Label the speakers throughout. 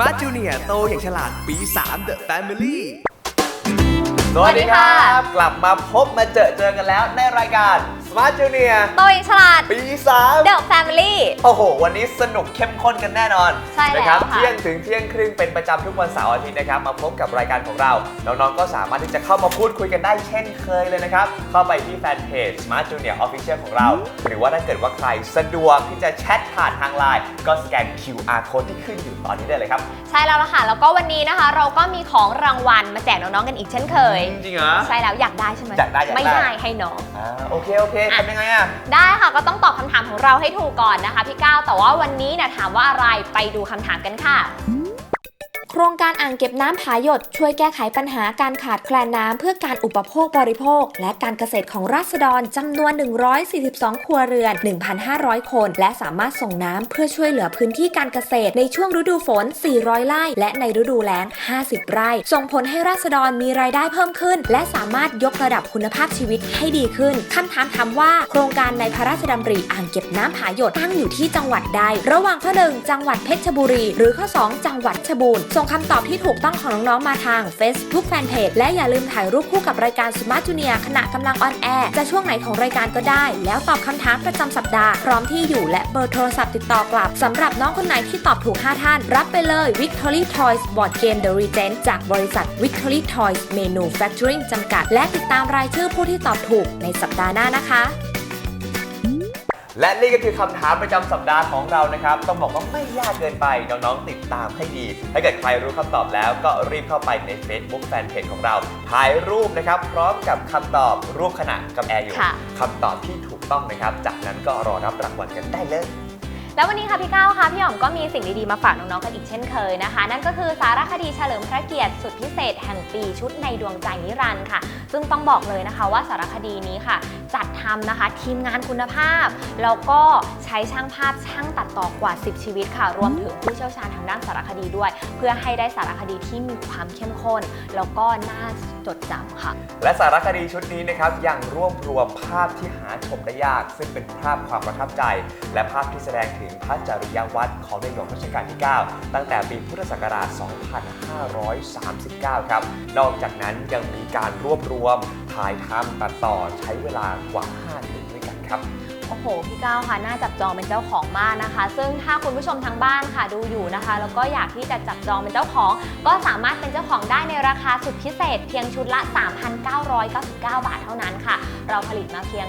Speaker 1: มาร์ทจูเนียโตอย่างฉลาดปี3 The Family
Speaker 2: สวัสดีค่ะ
Speaker 1: กลับมาพบมาเจอเจอกันแล้วในรายการ Smart Junior
Speaker 2: โตยังฉลาด
Speaker 1: ปี3
Speaker 2: The Family
Speaker 1: โอ้โห วันนี้สนุกเข้มข้นกันแน่นอน
Speaker 2: ใช่แล้ว
Speaker 1: นะครับ
Speaker 2: ค่ะ
Speaker 1: เที่ยงถึงเที่ยงครึ่งเป็นประจำทุกวันเสาร์อาทิตย์นะครับ มาพบกับรายการของเรา น้องๆ ก็สามารถที่จะเข้ามาพูดคุยกันได้เช่นเคยเลยนะครับ เข้าไปที่แฟนเพจ Smart Junior Official ของเรา หรือว่าถ้าเกิดว่าใครสะดวกที่จะแชทผ่านทางไลน์ก็สแกน QR code ที่ขึ้นอยู่ตอนนี้ได้เลยครับ
Speaker 2: ใช่แล้วล่ะค่ะ แล้วก็วันนี้นะคะ เราก็มีของรางวัลมาแจกน้องๆกันอีกเช่นเคย
Speaker 1: จริงเหรอ
Speaker 2: ใช่แล้วอยากได้ใช่ไหม
Speaker 1: อยากได้อยากได้
Speaker 2: ไม่ได้ให้น้อง
Speaker 1: อ่าโอเค โอเคทำยังไงอะ
Speaker 2: ได้ค่ะก็ต้องตอบคำถามของเราให้ถูกก่อนนะคะพี่ก้าวแต่ว่าวันนี้เนี่ยถามว่าอะไรไปดูคำถามกันค่ะ
Speaker 3: โครงการอ่างเก็บน้ำผาหยดช่วยแก้ไขปัญหาการขาดแคลนน้ำเพื่อการอุปโภคบริโภค และการเกษตรของราษฎรจำนวน 142 ครัวเรือน 1,500 คน และสามารถส่งน้ำเพื่อช่วยเหลือพื้นที่การเกษตรในช่วงฤดูฝน 400 ไร่ และในฤดูแล้ง 50 ไร่ ส่งผลให้ราษฎรมีรายได้เพิ่มขึ้น และสามารถยกระดับคุณภาพชีวิตให้ดีขึ้นคำถามถามว่า โครงการในพระราชดำริอ่างเก็บน้ำผาหยดตั้งอยู่ที่จังหวัดใด ระหว่างข้อ1จังหวัดเพชรบุรี หรือข้อ 2 จังหวัดชบูรณ์ส่งคำตอบที่ถูกต้องของน้องๆมาทาง Facebook Fanpage และอย่าลืมถ่ายรูปคู่กับรายการ Smart Junior ขณะกำลังออนแอร์จะช่วงไหนของรายการก็ได้ แล้วตอบคำถามประจำสัปดาห์ พร้อมที่อยู่และเบอร์โทรศัพท์ติดต่อกลับสำหรับน้องคนไหนที่ตอบถูก 5 ท่าน รับไปเลย Victory Toys Board Game The Regent จากบริษัท Victory Toys Manufacturing จำกัด และติดตามรายชื่อผู้ที่ตอบถูกในสัปดาห์หน้านะคะ
Speaker 1: และนี่ก็คือคำถามประจำสัปดาห์ของเรานะครับ ต้องบอกว่าไม่ยากเกินไป น้องๆ ติดตามให้ดี ถ้าเกิดใครรู้คำตอบแล้วก็รีบเข้าไปใน Facebook Fanpage ของเรา ถ่ายรูปนะครับ พร้อมกับคำตอบรูปขณะกับแอร์อยู่
Speaker 2: ค่ะ
Speaker 1: คำตอบที่ถูกต้องนะครับ จากนั้นก็รอรับรางวัลกันได้เลย
Speaker 2: แล้ววันนี้ค่ะพี่ก้าวค่ะพี่หอมก็มีสิ่งดีๆมาฝากน้องๆกันอีกเช่นเคยนะคะ นั่นก็คือสารคดีเฉลิมพระเกียรติสุดพิเศษแห่งปีชุดในดวงใจนิรันดร์ค่ะ ซึ่งต้องบอกเลยนะคะว่าสารคดีนี้ค่ะ จัดทำนะคะ ทีมงานคุณภาพ แล้วก็ใช้ช่างภาพช่างตัดต่อกว่า 10 ชีวิตค่ะ รวมถึงผู้เชี่ยวชาญทางด้านสารคดีด้วย เพื่อให้ได้สารคดีที่มีความเข้มข้น แล้วก็น่าจดจำค่ะ
Speaker 1: และสารคดีชุดนี้นะครับยังรวบรวมภาพที่หาชมได้ยาก ซึ่งเป็นภาพความประทับใจ และภาพที่แสดงถึงพระจริยวัตรของในหลวงรัชกาลที่ 9 ตั้งแต่ปีพุทธศักราช 2539 ครับ นอกจากนั้นยังมีการรวบรวมถ่ายทำตัดต่อใช้เวลากว่า 5 เดือนด้วยกันครับ
Speaker 2: โอ้โห พี่ก้าวค่ะ น่าจับจองเป็นเจ้าของมากนะคะ ซึ่งถ้าคุณผู้ชมทางบ้านค่ะดูอยู่นะคะ แล้วก็อยากที่จะจับจองเป็นเจ้าของ ก็สามารถเป็นเจ้าของได้ในราคาสุดพิเศษ เพียงชุดละ 3,999 บาทเท่านั้นค่ะ เราผลิตมาเพียง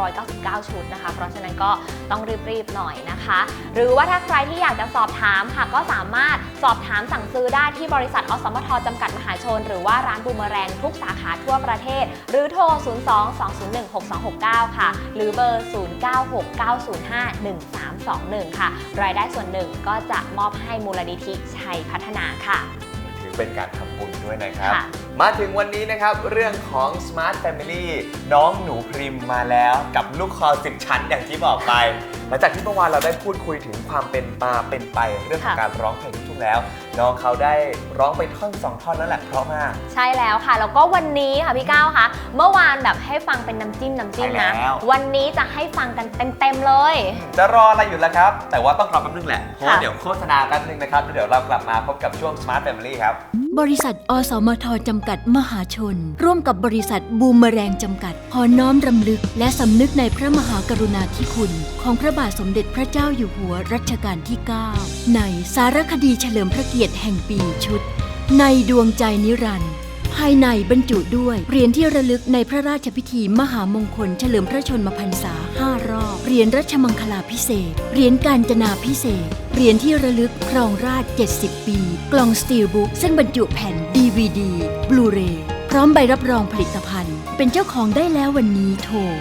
Speaker 2: 9,999 ชุดนะคะ เพราะฉะนั้นก็ต้องรีบๆหน่อยนะคะ หรือว่าถ้าใครที่อยากจะสอบถามค่ะก็สามารถสอบถามสั่งซื้อได้ที่บริษัทอสมทจำกัดมหาชน หรือว่าร้านบูมเมอแรงทุกสาขาทั่วประเทศ หรือโทร 02-201-6269 ค่ะ หรือเบอร์ 0969051321 ค่ะ รายได้ส่วนหนึ่งก็จะมอบให้มูลนิธิชัยพัฒนาค่ะ
Speaker 1: ถือเป็นการทำบุญด้วยนะครับ
Speaker 2: ค่ะ
Speaker 1: มาถึงวันนี้นะครับ เรื่องของ Smart Family น้องหนูพริมมาแล้วกับลูกคอสิบชั้นอย่างที่บอกไป หลังจากที่เมื่อวานเราได้พูดคุยถึงความเป็นมาเป็นไปเรื่องของ
Speaker 2: ค่ะ
Speaker 1: การร้องเพลงลูกทุ่งแล้ว น้องเขาได้ร้องไปท่อนสองท่อนแล้วแหละเพราะมาก
Speaker 2: ใช่แล้วค่ะ แล้วก็วันนี้ค่ะพี่ก้าวคะเมื่อวานแบบให้ฟังเป็นน้ำจิ้มน้ำจิ้มนะ
Speaker 1: ใช่แล้ว
Speaker 2: วันนี้จะให้ฟังกันเต็มๆเลย
Speaker 1: จะรออะไรอยู่ล่ะครับ แต่ว่าต้องรอแป๊บนึงแหละเพราะว่า
Speaker 2: ค่ะ
Speaker 1: เดี๋ยวโฆษณาแป๊บนึงนะครับแล้วเดี๋ยวเรากลับมาพบกับช่วง Smart Family ครับ
Speaker 4: บริษัท อสมทจำกัดมหาชน ร่วมกับบริษัทบูมเมแรงจำกัด ขอน้อมรำลึก และสำนึกในพระมหากรุณาธิคุณ ของพระบาทสมเด็จพระเจ้าอยู่หัวรัชกาลที่ 9 ในสารคดีเฉลิมพระเกียรติแห่งปีชุด ในดวงใจนิรันดร์ภายในบรรจุด้วยเหรียญที่ระลึกในพระราชพิธีมหามงคล เฉลิมพระชนมพรรษา 5 รอบ เหรียญรัชมังคลาพิเศษ เหรียญการจนาพิเศษ เหรียญที่ระลึกครองราช 70 ปี กล่องสตีลบุ๊กซึ่งบรรจุแผ่น DVD บลูเรย์พร้อมใบรับรองผลิตภัณฑ์ เป็นเจ้าของได้แล้ววันนี้โทร 0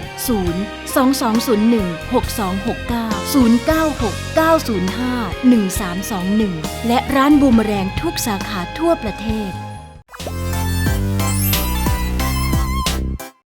Speaker 4: 2201 6269 096 905 1321 และร้านบูมแรงทุกสาขาทั่วประเทศ